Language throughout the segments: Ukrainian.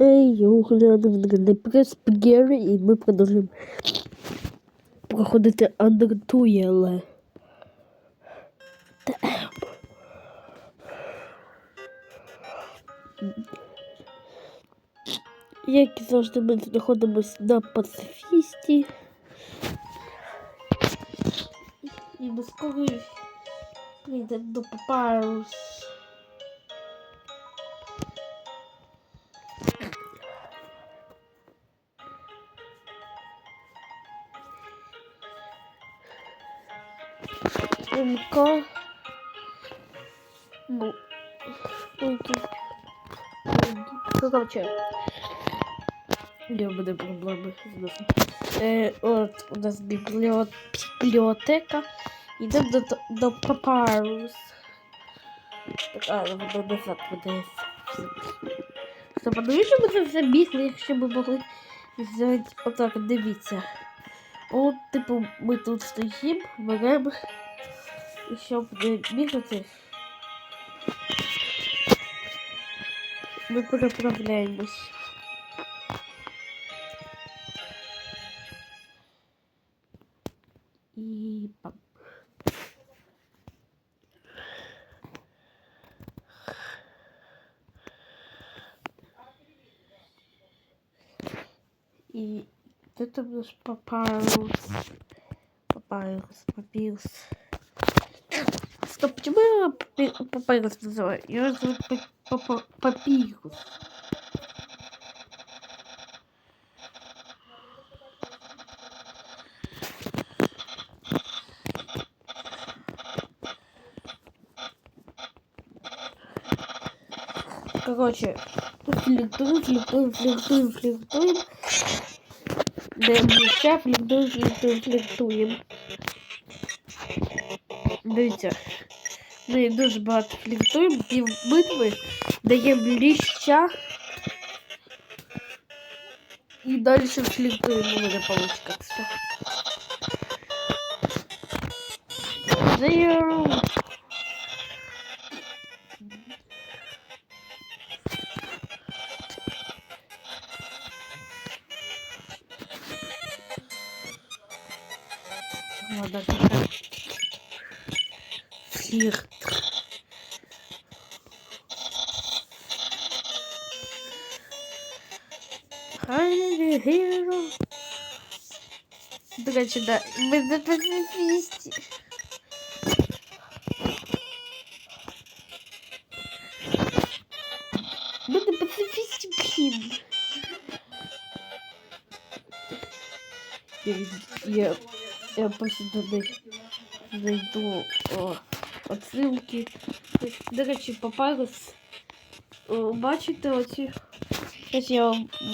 Ей, я Гері, і ми продовжуємо проходити Андертуєле. Як завжди, ми знаходимося на пацифісті. І ми скоро прийдемо до Папайрус. МК. Ну, тут. Короче. Я буде проблеми. Е, от у нас бібліот... бібліотека. Йдемо до, до Papyrus. Так, а, воно назад. Стоп, а навіщо ми це все бігли, якщо ми могли взяти отак, дивіться. От, типу, ми тут стоїмо, беремо, і щоб не бігати, ми переправляємось. І пам. І де там наш папайрус? Папайрус, папірус. Стоп, почему я папи- папайрус называю? Я называю па- папа- папирус. Короче, флиртуем, флиртуем, флиртуем, флиртуем. Даємо ще фліртуємо, фліртуємо, фліртуємо. Дивіться, ми дуже багато фліртуємо, пів битви даємо ліща. І далі фліртуємо, у мене получиться. Все. Zero. Хай геро. До речі, да, ми пацифісті. Ми на пацифісті, блін. Я, я, я просто туди зайду о, отсилки. До речі, папайрус. О, Бачите оці? Зараз я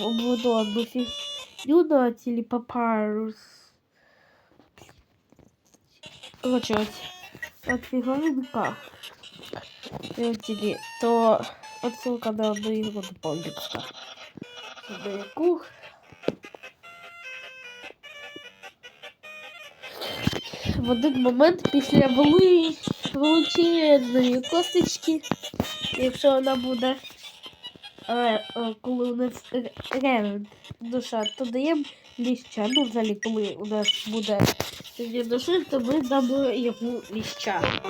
обведу одну фігню на тілі от, от тілі, то ігру до Полдикса. На яку? В один момент після вели... величезної косточки, якщо вона буде, коли у нас душа, то даємо ліща. Ну, взагалі, коли у нас буде тоді душі, то ми дамо йому ліща.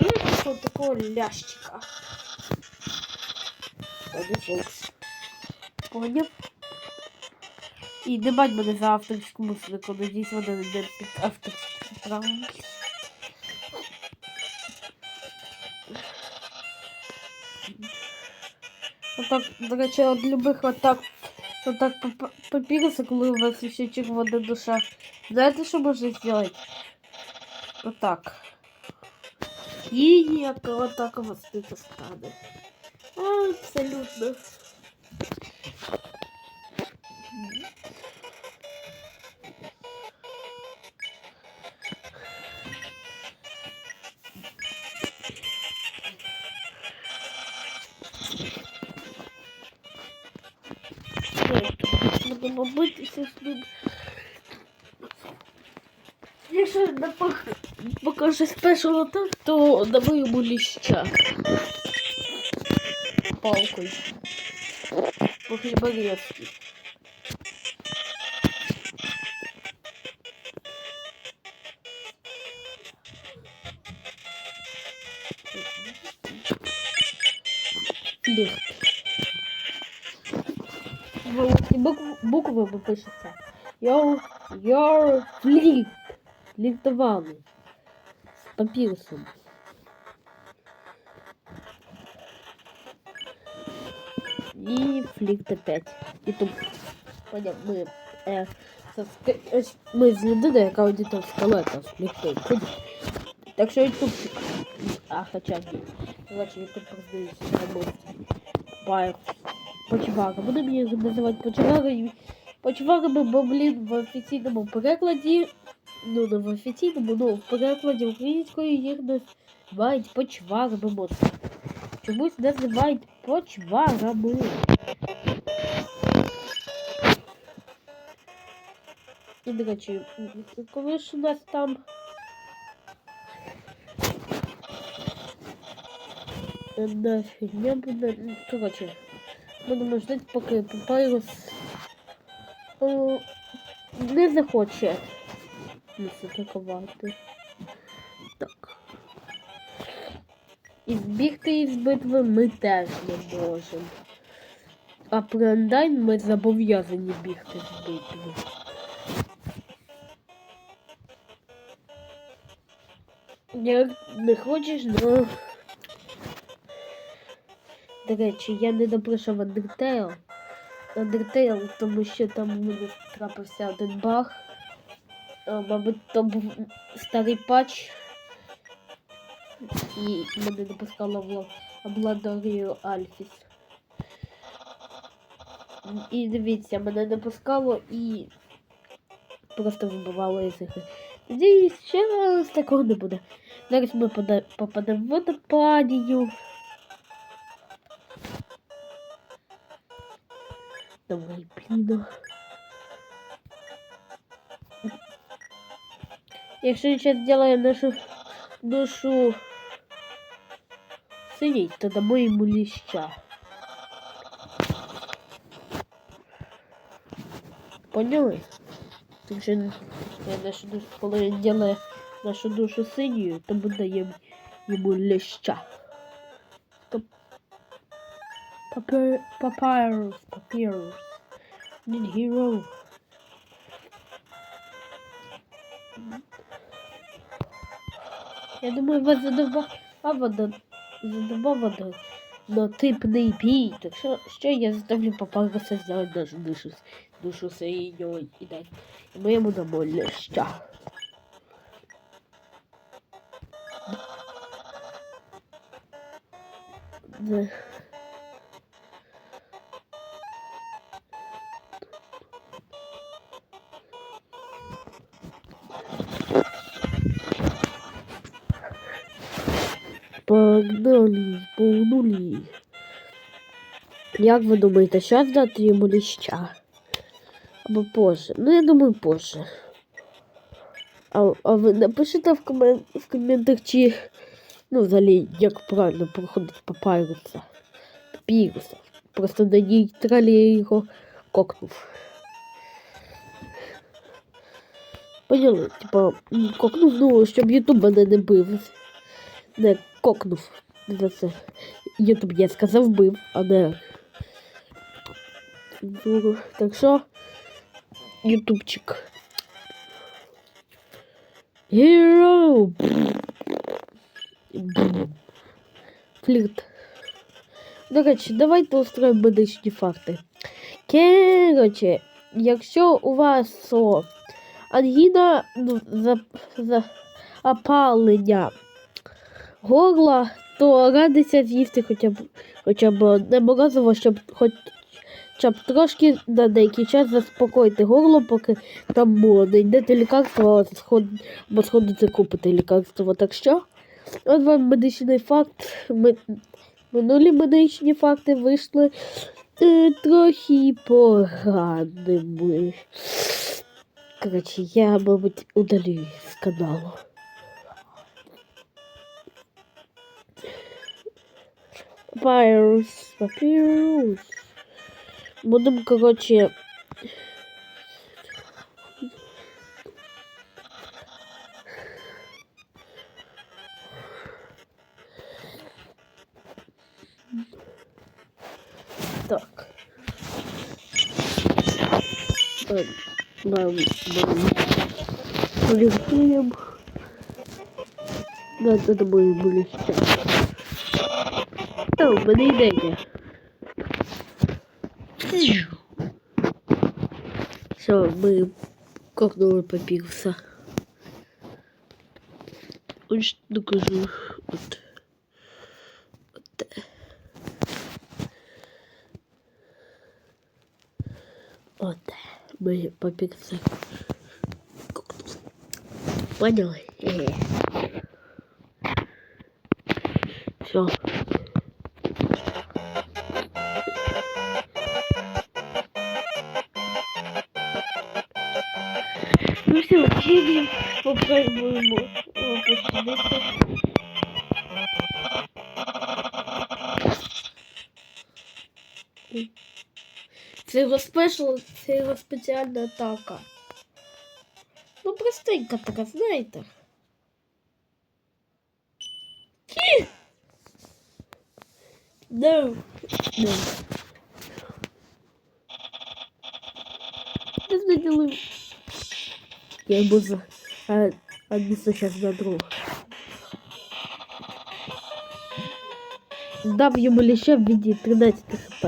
Ну, такого, такого лящика. Поняв? І не бать мене за авторську музику, надіюсь, вона не під авторським правом. Отак, до речі, от любих отак, отак папіруса, коли у вас ще червона душа. Знаєте, що можна зробити? Отак. І ніякого такого стика стане. Абсолютно. Будемо битися з ним. Якщо не пок- покаже спешл атак, то дамо йому ліща. Палкою. по хліборезки. Флірт. Великі букв- буквами пишеться. Йо, йо, флірт. Фліртували. З папірусом. І флірт опять. І тут, це sk- ось ми з людиною, яка в скелета фліртує. Ходить. Так що ютубчик. А, хоча ні. Короче, ютуб проздаюся. Роботи. Бай. Почвага. Будемо їх називати почвагами. Почвагами, бо, блін, в офіційному перекладі, ну, не в офіційному, ну, в перекладі українською їх називають почвагами. От. Чомусь називають почвагами. І, до речі, коли ж у нас там на фігня буде. ну, Коротше, будемо ждати, поки папайрус не захоче нас атакувати. Так. І збігти із битви ми теж не можемо. А при Андайн ми зобов'язані бігти з битви. Як не хочеш, ну. До речі, я не доприйшов Undertale. Undertale, тому що там у мене трапився один баг. Мабуть, то був старий патч. І мене не пускало в обладорію Альфіс. І дивіться, мене не пускало і просто вибивало із ігри. Надіюсь, ще раз такого не буде. Зараз ми попадемо в водопадію. Давай, блін. Якщо сейчас сделаю нашу душу синей, то дамо ему леща. Поняли? Так що я нашу душу, коли делаю нашу душу синюю, то ми даємо йому леща. Топ- Папирус. Need hero. Я думаю, вас задовбав вода. Задовбав вода. Но типний бій. Так що, що я заставлю папаруса зробити нашу душу, душу синьою і дати. І ми йому дамо леща. Да. Погнали, погнули. Як ви думаєте, зараз дати йому ліща? Або позже? Ну, я думаю, позже. А, а ви напишите в, комен... в коментах, чи ну, взагалі, як правильно проходить папайруса. Папіруса. Просто на нейтралі я його кокнув. Поняли? Типа, кокнув, ну, щоб Ютуб мене не бив. Не кокнув це. Ютуб я сказав бив, а не. Так що, ютубчик. Hero! Флірт. До речі, давайте устроїмо медичні факти. Короче, якщо у вас о, ангіна ну, за, за опалення горла, то радиться з'їсти хоча б хоча б одне морозиво, щоб хоч щоб трошки на деякий час заспокоїти горло, поки там о, не йдете лікарство, або сходите купити лікарство. Так що, от вам медичний факт. Ми, минулі медичні факти вийшли е, трохи поганими. Коротше, я, мабуть, удалю з каналу. Папирус, папирус. Будем, короче... Так. Нам, нам, нам. Да, это были, были Та, в мене ідея. Все, мы кокнули папірса. Ось докажу. От. От. От. Ми папірса кокнули. Поняли? Е. Все. Сидим, попробуємо посидити. Це його спешл, це його спеціальна атака. Ну, простенька така, знаєте. Ті! No. No. Ти знайдели. Я йому за... А, а не сейчас на друг. Дам йому лише в віді 13 хп.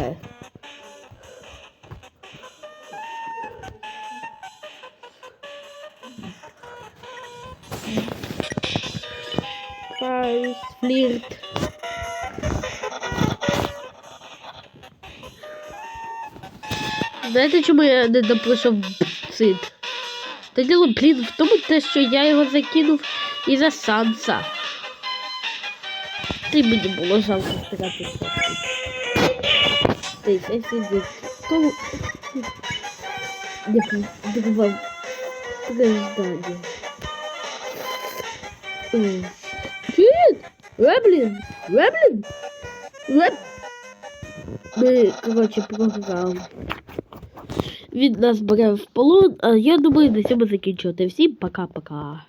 Файс, флірт. Знаєте, чому я не допрошав цит? Та діло, блін, в тому те, що я його закинув із-за Санса. Ти мені було жалко стирати сотки. Ти, я сидів. Кому... Не прибував страждання. Кіт! Реблін! Реблін! Реб... Ми, коротше, програли. Він нас бере в полон, а я думаю, на цьому закінчувати. Всім пока-пока.